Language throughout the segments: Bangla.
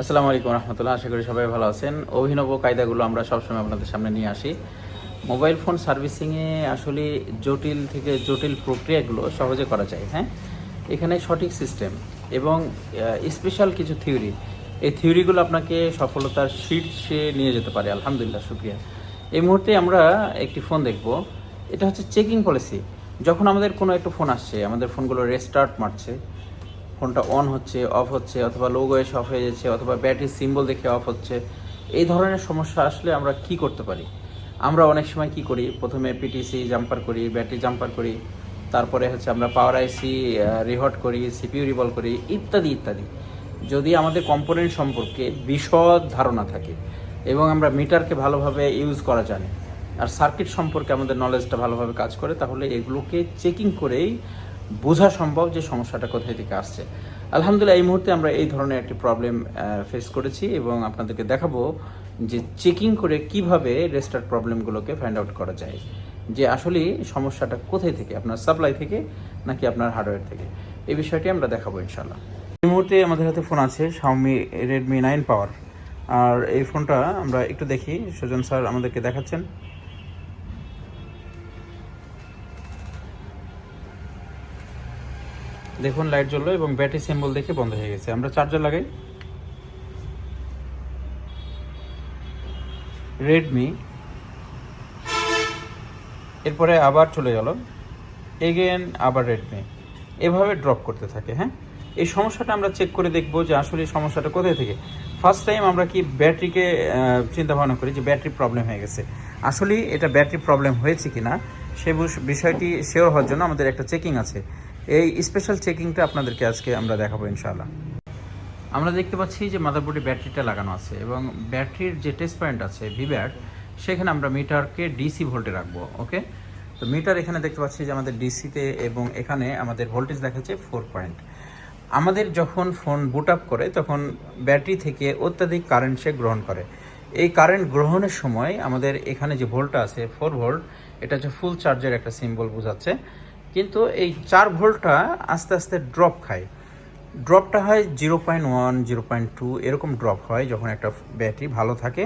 আসসালামু আলাইকুম রহমতুল্লাহ, আশা করি সবাই ভালো আছেন। অভিনব কায়দাগুলো আমরা সবসময় আপনাদের সামনে নিয়ে আসি। মোবাইল ফোন সার্ভিসিংয়ে আসলে জটিল থেকে জটিল প্রক্রিয়াগুলো সহজে করা যায় হ্যাঁ? এখানে সঠিক সিস্টেম এবং স্পেশাল কিছু থিওরি এই থিওরিগুলো আপনাকে সফলতার শীর্ষে নিয়ে যেতে পারে, আলহামদুলিল্লাহ, শুক্রিয়া। এই মুহূর্তে আমরা একটি ফোন দেখব। এটা হচ্ছে চেকিং পলিসি যখন আমাদের কোনো একটা ফোন আসছে, আমাদের ফোনগুলো রেস্টার্ট মারছে ফোনটা অন হচ্ছে, অফ হচ্ছে, অথবা লোগো এসে অফ হয়ে যাচ্ছে, অথবা ব্যাটারি সিম্বল দেখে অফ হচ্ছে। এই ধরনের সমস্যা আসলে আমরা কি করতে পারি? আমরা অনেক সময় কি করি? প্রথমে পিটিসি জাম্পার করি ব্যাটারি জাম্পার করি, তারপরে হচ্ছে আমরা পাওয়ার আইসি রিহট করি সিপিইউ রিভল করি, ইত্যাদি ইত্যাদি। যদি আমাদের কম্পোনেন্ট সম্পর্কে বিশদ ধারণা থাকে, এবং আমরা মিটারকে ভালোভাবে ইউজ করা জানি, আর সার্কিট সম্পর্কে আমাদের নলেজটা ভালোভাবে কাজ করে, তাহলে এগুলোকে চেকিং করেই বোঝা সম্ভব যে সমস্যাটা কোথায় থেকে আসছে। আলহামদুলিল্লাহ, এই মুহূর্তে আমরা এই ধরনের একটি প্রবলেম ফেস করেছি এবং আপনাদেরকে দেখাবো যে চেকিং করে কীভাবে রেস্টার্ট প্রবলেমগুলোকে ফাইন্ড আউট করা যায়। যে আসলে সমস্যাটা কোথায় থেকে, আপনার সাপ্লাই থেকে নাকি আপনার হার্ডওয়্যার থেকে। এই বিষয়টি আমরা দেখাবো ইনশাল্লাহ এই মুহূর্তে আমাদের হাতে ফোন আছে শাওমি রেডমি নাইন পাওয়ার আর এই ফোনটা আমরা একটু দেখি। সুজন স্যার আমাদেরকে দেখাচ্ছেন। দেখুন লাইট জ্বললো এবং ব্যাটারি সিম্বল দেখে বন্ধ হয়ে গেছে। আমরা চার্জার লাগাই। রেডমি এরপরে আবার চলে গেল। এগেন আবার রেডমি এভাবে ড্রপ করতে থাকে হ্যাঁ? এই সমস্যাটা আমরা চেক করে দেখব যে আসলে সমস্যাটা কোথায় থেকে। ফার্স্ট টাইম আমরা কি ব্যাটারিকে চিন্তা ভাবনা করি যে ব্যাটারি প্রবলেম হয়ে গেছে। আসলে এটা ব্যাটারি প্রবলেম হয়েছে কিনা, সে বুস- বিষয়টি শেয়ার হওয়ার জন্য আমাদের একটা চেকিং আছে। এই স্পেশাল চেকিংটা আপনাদেরকে আজকে আমরা দেখাবো ইনশাআল্লাহ। আমরা দেখতে পাচ্ছি যে মাদারবোর্ডে ব্যাটারিটা লাগানো আছে এবং ব্যাটারির যে টেস্ট পয়েন্ট আছে ভিব্যাট সেখানে আমরা মিটারকে ডিসি ভোল্টে রাখব ওকে তো মিটার এখানে দেখতে পাচ্ছি যে আমাদের ডিসিতে এবং এখানে আমাদের ভোল্টেজ দেখাচ্ছে ফোর পয়েন্ট আমাদের যখন ফোন বুট আপ করে, তখন ব্যাটারি থেকে অত্যাধিক কারেন্ট সে গ্রহণ করে। এই কারেন্ট গ্রহণের সময় আমাদের এখানে যে ভোল্টটা আছে ফোর ভোল্ট এটা হচ্ছে ফুল চার্জের একটা সিম্বল বোঝাচ্ছে। কিন্তু এই চার ভোল্টটা আস্তে আস্তে ড্রপ খায়। ড্রপটা হয় zero point one zero point two এরকম ড্রপ হয় যখন একটা ব্যাটারি ভালো থাকে,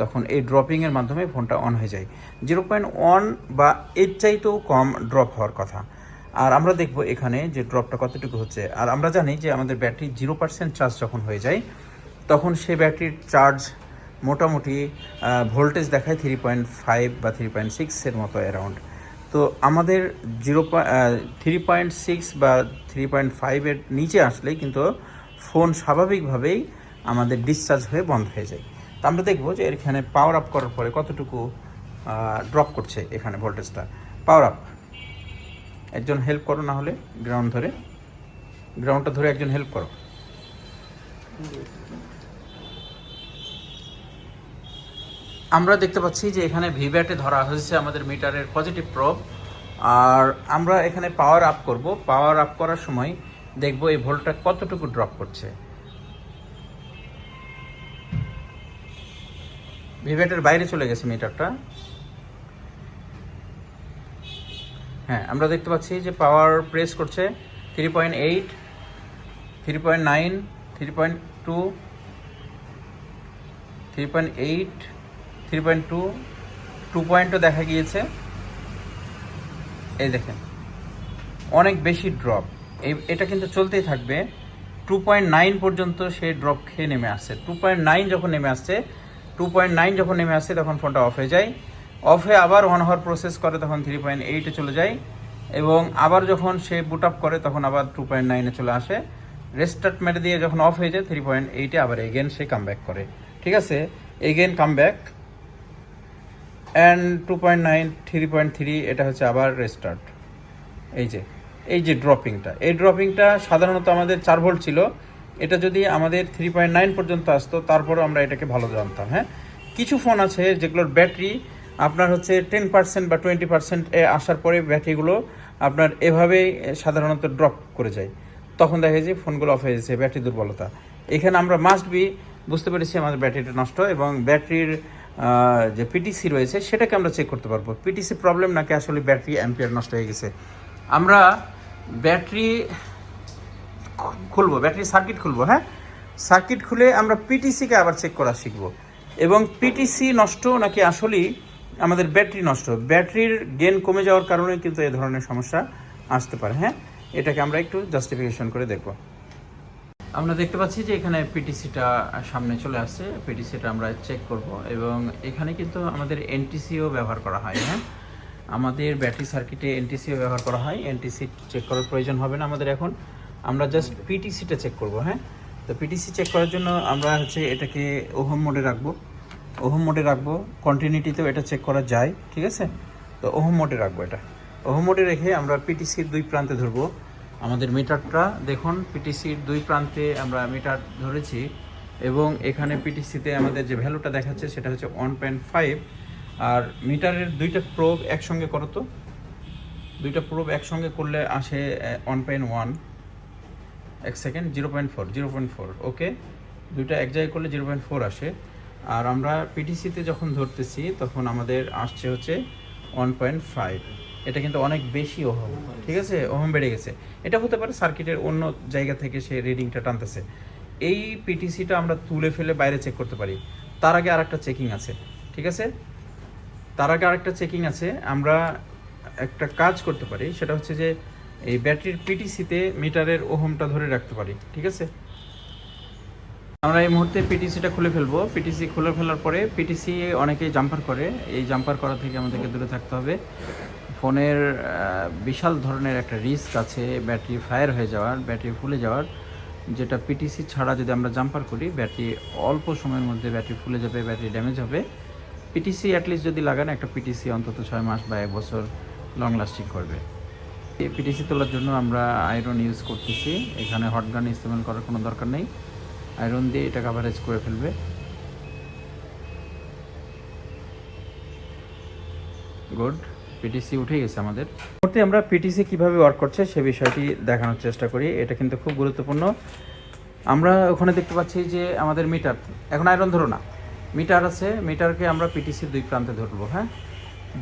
তখন এই ড্রপিংয়ের মাধ্যমে ফোনটা অন হয়ে যায়। জিরো পয়েন্ট ওয়ান বা এর চাইতেও কম ড্রপ হওয়ার কথা। আর আমরা দেখব এখানে যে ড্রপটা কতটুকু হচ্ছে। আর আমরা জানি যে আমাদের ব্যাটারি জিরো পার্সেন্ট চার্জ যখন হয়ে যায়, তখন সেই ব্যাটারির চার্জ মোটামুটি ভোল্টেজ দেখায় থ্রি পয়েন্ট ফাইভ বা থ্রি পয়েন্ট সিক্সের মতো অ্যারাউন্ড তো আমাদের জিরো থ্রি পয়েন্ট সিক্স বা থ্রি পয়েন্ট ফাইভের নিচে আসলেই কিন্তু ফোন স্বাভাবিকভাবেই আমাদের ডিসচার্জ হয়ে বন্ধ হয়ে যায়। তো আমরা দেখব যে এখানে পাওয়ার আপ করার পরে কতটুকু ড্রপ করছে এখানে ভোল্টেজটা পাওয়ার আপ একজন হেল্প করো না হলে গ্রাউন্ড ধরে। গ্রাউন্ডটা ধরে একজন হেল্প করো। আমরা দেখতে পাচ্ছি যে এখানে ভিভ্যাটে ধরা হয়েছে আমাদের মিটারের পজিটিভ প্রব। আর আমরা এখানে পাওয়ার আপ করব। পাওয়ার আপ করার সময় দেখব এই ভোল্টটা কতটুকু ড্রপ করছে। ভিভ্যাটের বাইরে চলে গেছে মিটারটা। হ্যাঁ আমরা দেখতে পাচ্ছি যে পাওয়ার প্রেস করছে three point eight three point nine three point two three point eight three point two two পয়েন্টও দেখা গিয়েছে। এই দেখেন, অনেক বেশি ড্রপ এই, এটা কিন্তু চলতেই থাকবে। টু পয়েন্ট নাইন পর্যন্ত সে ড্রপ খেয়ে নেমে আসছে। টু পয়েন্ট নাইন যখন নেমে আসছে টু পয়েন্ট নাইন যখন নেমে আসছে, তখন ফোনটা অফ হয়ে যায়। অফ হয়ে আবার ওয়ান আওয়ার প্রসেস করে, তখন থ্রি পয়েন্ট এইটে চলে যায়। এবং আবার যখন সে বুট আপ করে, তখন আবার টু পয়েন্ট নাইনে চলে আসে। রেস্টার্ট মেরে দিয়ে যখন অফ হয়ে যায় থ্রি পয়েন্ট এইটে আবার এগেন সে কাম ব্যাক করে। ঠিক আছে? Again come back and two point nine three point three এটা হচ্ছে আবার রেস্টার্ট এই যে এই যে ড্রপিংটা এই ড্রপিংটা সাধারণত আমাদের চার ভোল্ট ছিল। এটা যদি আমাদের থ্রি পয়েন্ট নাইন পর্যন্ত আসতো, তারপরেও আমরা এটাকে ভালো জানতাম হ্যাঁ? কিছু ফোন আছে যেগুলোর ব্যাটারি আপনার হচ্ছে টেন পার্সেন্ট বা টোয়েন্টি পার্সেন্ট এ আসার পরে ব্যাটারিগুলো আপনার এভাবেই সাধারণত ড্রপ করে যায়। তখন দেখা যায় ফোনগুলো অফ হয়ে যাচ্ছে, ব্যাটারি দুর্বলতা। এখানে আমরা মাস্ট বি বুঝতে পেরেছি আমাদের ব্যাটারিটা নষ্ট এবং ব্যাটারির যে পিটিসি রয়েছে, সেটাকে আমরা চেক করতে পারব। পিটিসি প্রবলেম নাকি আসলে ব্যাটারি অ্যাম্পিয়ার নষ্ট হয়ে গেছে। আমরা ব্যাটারি খুলবো ব্যাটারি সার্কিট খুলবো হ্যাঁ? সার্কিট খুলে আমরা পিটিসিকে আবার চেক করা শিখব। এবং পিটিসি নষ্ট নাকি আসলেই আমাদের ব্যাটারি নষ্ট। ব্যাটারির গেন কমে যাওয়ার কারণে কিন্তু এ ধরনের সমস্যা আসতে পারে হ্যাঁ? এটাকে আমরা একটু জাস্টিফিকেশন করে দেখব। আমরা দেখতে পাচ্ছি যে এখানে পিটিসিটা সামনে চলে আসছে। পিটিসিটা আমরা চেক করব এবং এখানে কিন্তু আমাদের এনটিসিও ব্যবহার করা হয় হ্যাঁ? আমাদের ব্যাটারি সার্কিটে এনটিসিও ব্যবহার করা হয়। এনটিসি চেক করার প্রয়োজন হবে না আমাদের এখন। আমরা জাস্ট পিটিসিটা চেক করব হ্যাঁ? তো পিটিসি চেক করার জন্য আমরা হচ্ছে এটাকে ওহম মোডে রাখব। ওহম মোডে রাখব। কন্টিনিউটিতেও এটা চেক করা যায়, ঠিক আছে? তো ওহম মোডে রাখব এটা। ওহম মোডে রেখে আমরা পিটিসির দুই প্রান্তে ধরবো। আমাদের মিটারটা দেখুন পিটিসির দুই প্রান্তে আমরা মিটার ধরেছি এবং এখানে পিটিসিতে আমাদের যে ভ্যালুটা দেখাচ্ছে সেটা হচ্ছে ওয়ান পয়েন্ট ফাইভ আর মিটারের দুইটা প্রোব একসঙ্গে করো তো। দুইটা প্রোব একসঙ্গে করলে আসে ওয়ান পয়েন্ট ওয়ান এক second zero point four zero point four okay দুইটা এক জায়গায় করলে জিরো পয়েন্ট ফোর আসে। আর আমরা পিটিসিতে যখন ধরতেছি, তখন আমাদের আসছে হচ্ছে ওয়ান পয়েন্ট ফাইভ এটা কিন্তু অনেক বেশি ওহম, ঠিক আছে? ওহম বেড়ে গেছে। এটা হতে পারে সার্কিটের অন্য জায়গা থেকে সে রিডিংটা টানতেছে। এই পিটিসিটা আমরা তুলে ফেলে বাইরে চেক করতে পারি। তার আগে আর একটা চেকিং আছে, ঠিক আছে? তার আগে আরেকটা চেকিং আছে। আমরা একটা কাজ করতে পারি, সেটা হচ্ছে যে এই ব্যাটারির পিটিসিতে মিটারের ওহমটা ধরে রাখতে পারি, ঠিক আছে? আমরা এই মুহূর্তে পিটিসিটা খুলে ফেলব। পিটিসি খুলে ফেলার পরে পিটিসি অনেকেই জাম্পার করে। এই জাম্পার করা থেকে আমাদেরকে দূরে থাকতে হবে। ফোনের বিশাল ধরনের একটা রিস্ক আছে ব্যাটারি ফায়ার হয়ে যাওয়ার, ব্যাটারি ফুলে যাওয়ার, যেটা পিটিসি ছাড়া যদি আমরা জাম্পার করি, ব্যাটারি অল্প সময়ের মধ্যে ব্যাটারি ফুলে যাবে, ব্যাটারি ড্যামেজ হবে। পিটিসি অ্যাটলিস্ট যদি লাগান, একটা পিটিসি অন্তত ছয় মাস বা এক বছর লং লাস্টিং করবে। পিটিসি তোলার জন্য আমরা আয়রন ইউজ করতেছি। এখানে হট গান ইস্তেমাল করার কোনো দরকার নেই। আয়রন দিয়ে এটা কাভারেজ করে ফেলবে। গুড পিটিসি উঠে গেছে আমাদের। মুহূর্তে আমরা পিটিসি কীভাবে ওয়ার্ক করছে সে বিষয়টি দেখানোর চেষ্টা করি। এটা কিন্তু খুব গুরুত্বপূর্ণ। আমরা ওখানে দেখতে পাচ্ছি যে আমাদের মিটার এখন আয়রন ধরো না। মিটার আছে মিটারকে আমরা পিটিসির দুই প্রান্তে ধরবো হ্যাঁ?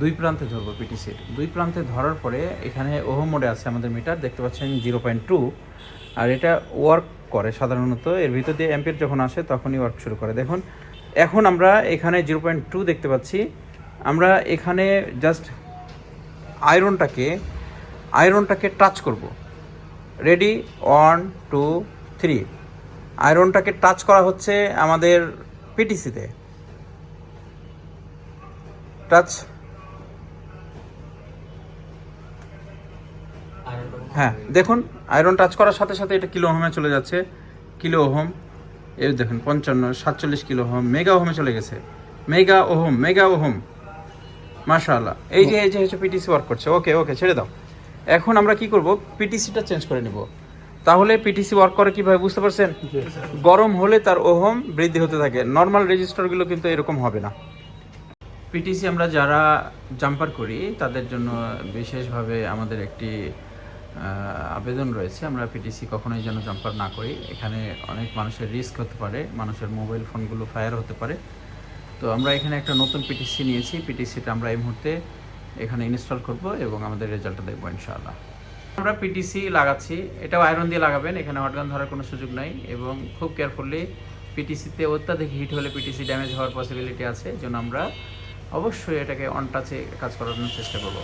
দুই প্রান্তে ধরবো পিটিসির দুই প্রান্তে ধরার পরে এখানে ওহো মোডে আছে আমাদের মিটার দেখতে পাচ্ছেন জিরো পয়েন্ট টু আর এটা ওয়ার্ক করে সাধারণত। এর ভিতর দিয়ে অ্যাম্পিয়ার যখন আসে তখনই ওয়ার্ক শুরু করে। দেখুন, এখন আমরা এখানে জিরো পয়েন্ট টু দেখতে পাচ্ছি। আমরা এখানে জাস্ট আয়রনটাকে আয়রনটাকে টাচ করব। রেডি ওয়ান টু থ্রি আয়রনটাকে টাচ করা হচ্ছে আমাদের পিটিসিতে টাচ হ্যাঁ দেখুন, আয়রন টাচ করার সাথে সাথে এটা কিলো ওহমে চলে যাচ্ছে। কিলো ওহম, এই দেখুন, পঞ্চান্ন, সাতচল্লিশ কিলো ওহম, মেগা ওহমে চলে গেছে। Mega ohm mega ohm. মাশাআল্লাহ। এই যে এই যে হচ্ছে পিটিসি ওয়ার্ক করছে। ওকে ওকে ছেড়ে দাও। এখন আমরা কি করব? পিটিসিটা চেঞ্জ করে নিব। তাহলে পিটিসি ওয়ার্ক করে কীভাবে, বুঝতে পারছেন? গরম হলে তার ওহম বৃদ্ধি হতে থাকে। নর্মাল রেজিস্টারগুলো কিন্তু এরকম হবে না। পিটিসি আমরা যারা জাম্পার করি, তাদের জন্য বিশেষভাবে আমাদের একটি আবেদন রয়েছে। আমরা পিটিসি কখনোই যেন জাম্পার না করি। এখানে অনেক মানুষের রিস্ক হতে পারে। মানুষের মোবাইল ফোনগুলো ফায়ার হতে পারে। তো আমরা এখানে একটা নতুন পিটিসি নিয়েছি। পিটিসিটা আমরা এই মুহূর্তে এখানে ইনস্টল করব এবং আমাদের রেজাল্টটা দেখব ইনশাআল্লাহ। আমরা পিটিসি লাগাচ্ছি। এটাও আয়রন দিয়ে লাগাবেন। এখানে হটগান ধরার কোনো সুযোগ নাই এবং খুব কেয়ারফুলি পিটিসিতে অত্যাধিক হিট হলে পিটিসি ড্যামেজ হওয়ার পসিবিলিটি আছে জন্য আমরা অবশ্যই এটাকে অন টাচে কাজ করানোর চেষ্টা করব।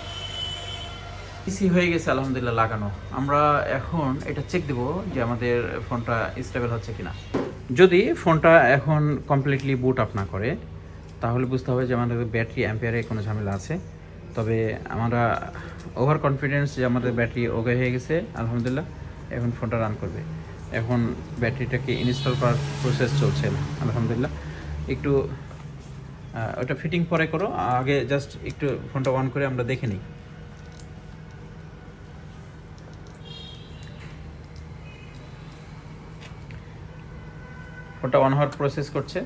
পিসি হয়ে গেছে, আলহামদুলিল্লাহ, লাগানো। আমরা এখন এটা চেক দেব যে আমাদের ফোনটা স্টেবল হচ্ছে কিনা। যদি ফোনটা এখন কমপ্লিটলি বুট আপ না করে তাহলে বুঝতে হবে যে আমাদের ব্যাটারি অ্যাম্পিয়ারে কোনো ঝামেলা আছে। তবে আমরা ওভার কনফিডেন্স যে আমাদের ব্যাটারি ওকে হয়ে গেছে, আলহামদুলিল্লাহ, এখন ফোনটা রান করবে। এখন ব্যাটারিটাকে ইনস্টল করার প্রসেস চলছে, আলহামদুলিল্লাহ। একটু ওটা ফিটিং পরে করো, আগে জাস্ট একটু ফোনটা অন করে আমরা দেখে নিই। ফোনটা অন হওয়ার প্রসেস করছে।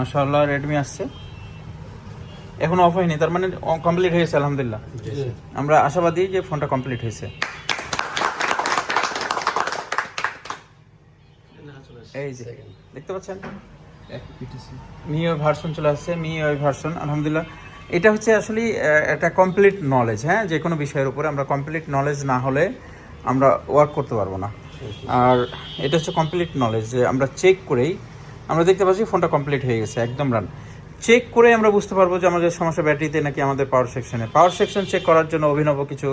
মাশাআল্লাহ রেডমি আসছে। এখনও অফ হয়নি তার মানে কমপ্লিট হয়েছে আলহামদুলিল্লাহ। আমরা আশাবাদী যে ফোনটা কমপ্লিট হয়েছে। এই যে দেখতে পাচ্ছেন? মিও ভার্সন চলে আসছে মিও ভার্সন আলহামদুলিল্লাহ। এটা হচ্ছে আসলে একটা কমপ্লিট নলেজ হ্যাঁ? যে কোনো বিষয়ের উপরে আমরা কমপ্লিট নলেজ না হলে আমরা ওয়ার্ক করতে পারব না। আর এটা হচ্ছে কমপ্লিট নলেজ যে আমরা চেক করেই আমরা দেখতে পাচ্ছি ফোনটা কমপ্লিট হয়ে গেছে, একদম রান চেক করে আমরা বুঝতে পারব যে আমাদের সমস্যা ব্যাটারিতে নাকি আমাদের পাওয়ার সেকশনে পাওয়ার সেকশন চেক করার জন্য অভিনব কিছু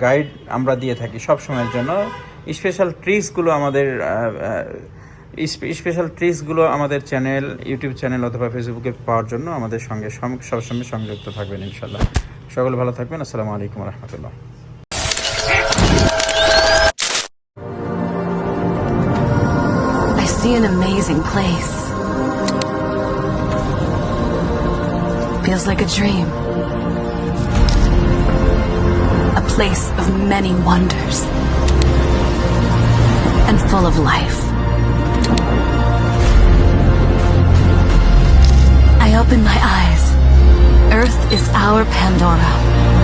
গাইড আমরা দিয়ে থাকি সব সময়ের জন্য স্পেশাল ট্রিক্সগুলো আমাদের স্পেশাল ট্রিক্সগুলো আমাদের চ্যানেল ইউটিউব চ্যানেল অথবা ফেসবুকে পাওয়ার জন্য আমাদের সঙ্গে সম- সবসময় সংযুক্ত থাকবেন ইনশাল্লাহ সকলে ভালো থাকবেন। আসসালামু আলাইকুম রহমতুল্লাহ। See an amazing place. Feels like a dream. A place of many wonders. And full of life. I open my eyes. Earth is our Pandora.